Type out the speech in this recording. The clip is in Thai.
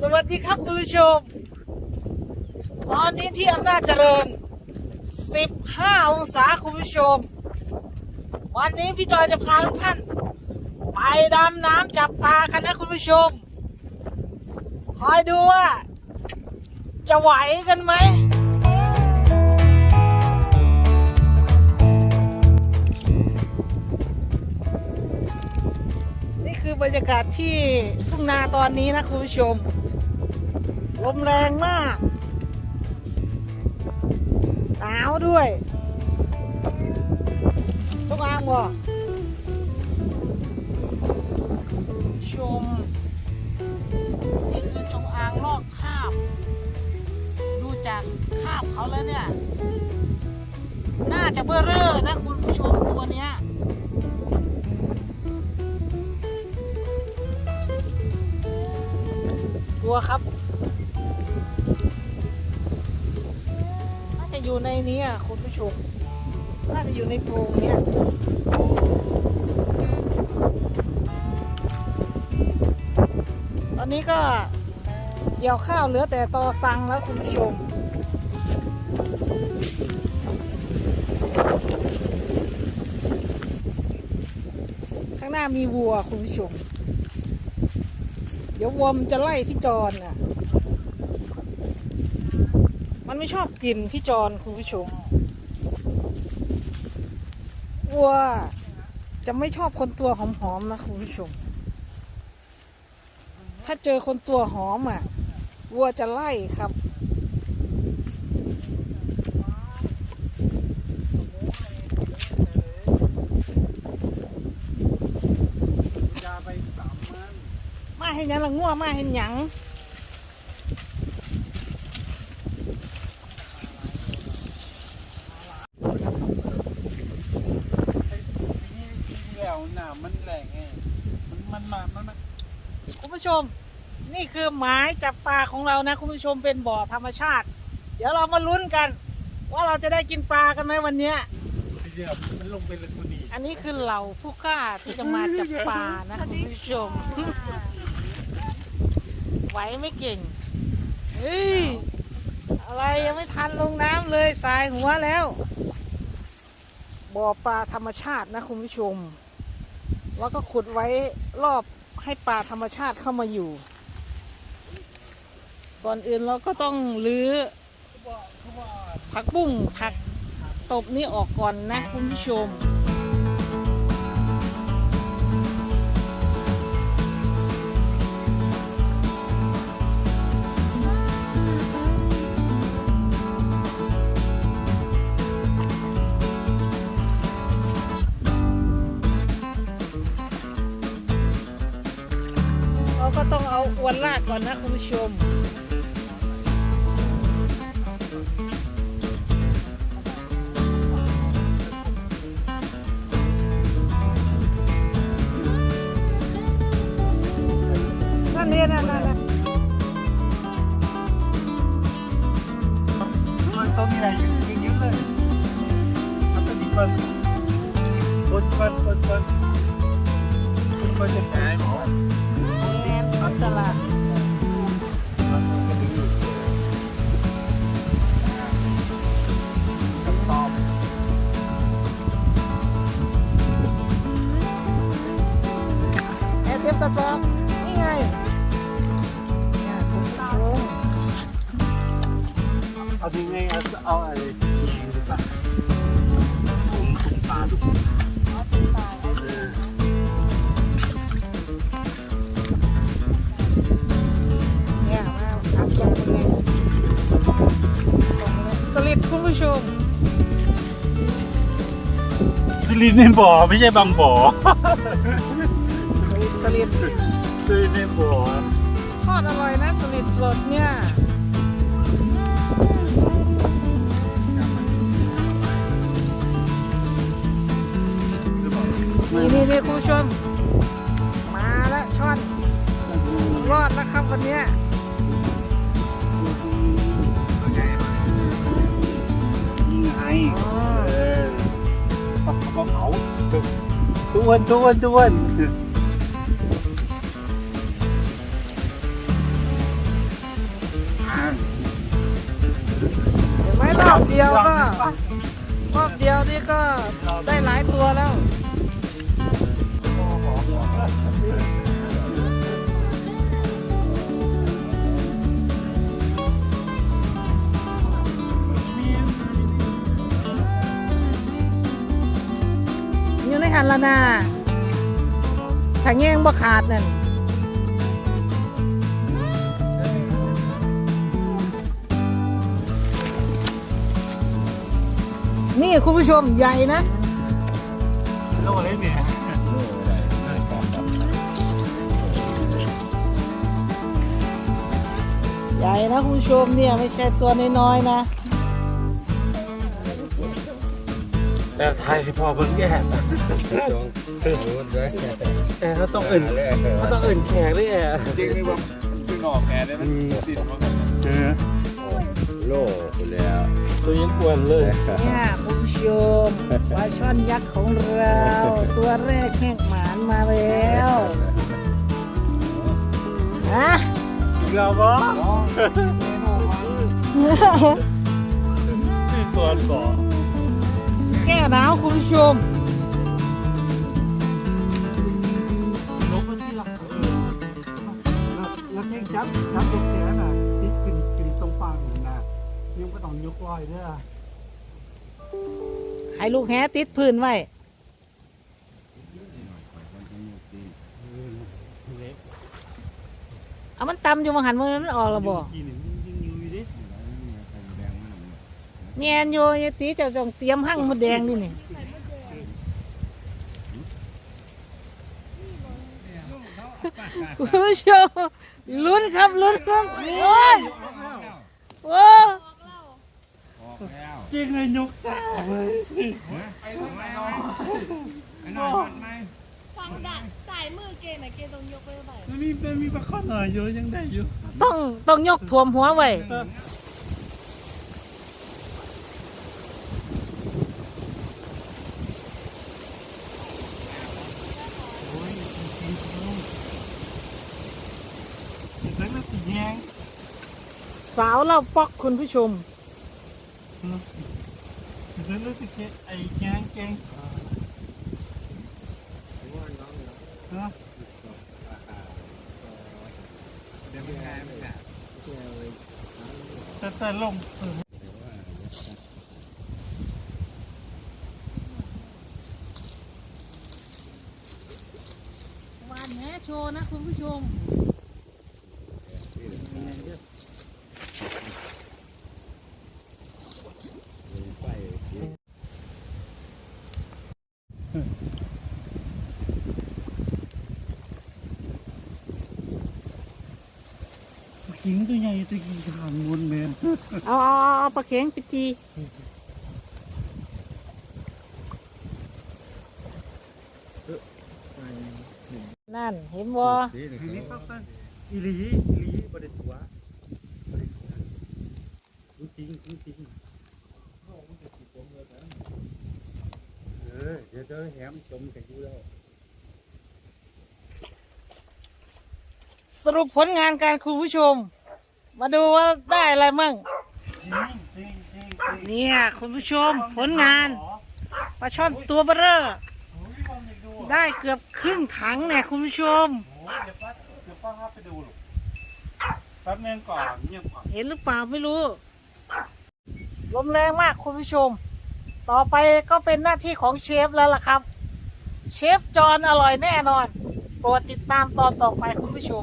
สวัสดีครับคุณผู้ชม ตอนนี้ที่อำนาจเจริญ 15 องศาคุณผู้ชม วันนี้พี่จอยจะพาทุกท่าน ไปดำน้ำจับปลากันนะคุณผู้ชม คอยดูว่า จะไหวกันไหมนี่คือบรรยากาศที่ทุ่งนาตอนนี้นะคุณผู้ชม ลมแรงมาก หนาวด้วยทุกอางบ่ชม นี่คือจงอางลอกคราบ ดูจากคราบเขาแล้วเนี่ย น่าจะเบ้อเร่อนะคุณผู้ชมตัวเนี้ยกลัวครับ อยู่ในนี้อะคุณผู้ชมน่าจะอยู่ในโพรงเนี้ยตอนนี้ก็เกี่ยวข้าวเหลือแต่ตอสังแล้วคุณผู้ชมข้างหน้ามีวัวคุณผู้ชม เดี๋ยววัวมันจะไล่พี่จอนน่ะ มันไม่ชอบกลิ่นพี่จอนคุณผู้ชมวัวจะไม่ชอบคนตัวหอมๆนะคุณผู้ชม ถ้าเจอคนตัวหอมอะวัวจะไล่ครับยาไปสามมันมาเห็นหยังละงัวมาเห็นหยัง ไอ้ทีนี้ ทีแล้วหนามันแรงไงมันมันมามันมันคุณผู้ชม นี่คือหมายจับปลาของเรานะ คุณผู้ชมเป็นบ่อธรรมชาติ เดี๋ยวเรามาลุ้นกัน ว่าเราจะได้กินปลากันไหมวันเนี้ยไอ้เรื่องมันลงไปเลยตัวนี้อันนี้คือเหล่าผู้กล้าที่จะมาจับปลานะคุณผู้ชม ไหวไม่เก่งเฮ้ยอะไรยังไม่ทันลงน้ำเลยสายหัวแล้ว บ่อปลาธรรมชาตินะคุณผู้ชม แล้วก็ขุดไว้รอบให้ปลาธรรมชาติเข้ามาอยู่ ก่อนอื่นเราก็ต้องรื้อผักบุ้งผักตบนี้ออกก่อนนะคุณผู้ชม เราก็ต้องเอาอวนลากก่อนนะคุณผู้ชมนั่นนี่นั่นนั่นนั่นมันต้องมีอะไรอยู่เยอะๆเลยมันก็ดีมันคนคนคนคนคนคนจะหายหมอแอนผัก สลัด ผู้ชมสลิดในบ่อไม่ใช่บางบ่อสลิดสลิดสลิดในบ่อทอดอร่อยนะสลิดสดเนี่ยนี่นี่นี่คุณผู้ชม มาแล้วช่อน รอดแล้วครับวันเนี้ เออก็เผาทุวันทุวันทุวันเห็นไหมรอบเดียวก็รอบเดียวนี่ก็ได้หลายตัวแล้ว อยู่ในหันละนาถ้าแง่งบ่ขาดนั่นนี่คุณผู้ชมใหญ่นะโลเลยเนี่ยใหญ่นะคุณผู้ชมเนี่ยไม่ใช่ตัวน้อยๆนะ แต่ไทยพอเบิ่งแย่จงรู้ด้วยแอร์เขาต้องเอิ่นเขาต้องเอิ่นแขกด้วยแอร์จริงนี่ว่าคือออกแผลได้มันติดมันเออโล่ไปแล้วตัวยังกวนเลยเนี่ยคุณผู้ชมปลาช่อนยักษ์ของเรา ตัวแรกแหกหมานมาแล้วฮะอีกแล้วบ่ที่ตัวสอง แก้หนาวคุณผู้ชมลบมันที่หลักเออแล้วแข่งจับจับตรงแขนน่ะที่ขึ้นขึ้นตรงปากน่ะยังก็ต้องยกลอยเด้อให้ลูกแฮติดพื้นไว้เอามันตำอยู่มังหันมันมันออกแล้วบ่กินนี่มันยังอยู่ดิ แมนอยู่ยายตีเจ้าจงเตรียมหั่งมดแดงนี่นี่คุณผู้ชมลุ้นครับลุ้นลุ้นโอ้ยโอ้จริงเลยยกตาเลยฟังดะสายมือเกณฑ์นะเกณฑ์ต้องยกไว้ไหนมันมีมันมีปลาข้อหน่อยอยู่ยังได้อยู่ต้องต้องยกถ่วมหัวไว้ เออ แล้วก็สีแยง สาวเล่าปอกคุณผู้ชมแล้วก็สีไอ้แยงแกงเนาะแต่แต่ลงวานแหโชว์นะคุณผู้ชม ขิงตัวใหญ่ตัวกี่ขางมนแมนเอาเอาเอาเอาปลาเข็งไปจีนั่นเห็นบ่ทีนี้ปั๊บปั๊บอีหลีอีหลีบริตัวบริตัวรู้จริงรู้จริงเออเดี๋ยวเจอแหมจมกันอยู่แล้วสรุปผลงานการคุณผู้ชม มาดูว่าได้อะไรมั่ง เนี่ย คุณผู้ชมผลงานปลาช่อนตัวเบอร่อได้เกือบครึ่งถังเนี่ยคุณผู้ชม เดี๋ยวป้าเดี๋ยวป้าพาไปดูหรอกแป๊บนึงก่อนเงียบก่อน เห็นหรือเปล่าไม่รู้ลมแรงมากคุณผู้ชม ต่อไปก็เป็นหน้าที่ของเชฟแล้วล่ะครับ เชฟจอนอร่อยแน่นอน โปรดติดตามตอนต่อไปคุณผู้ชม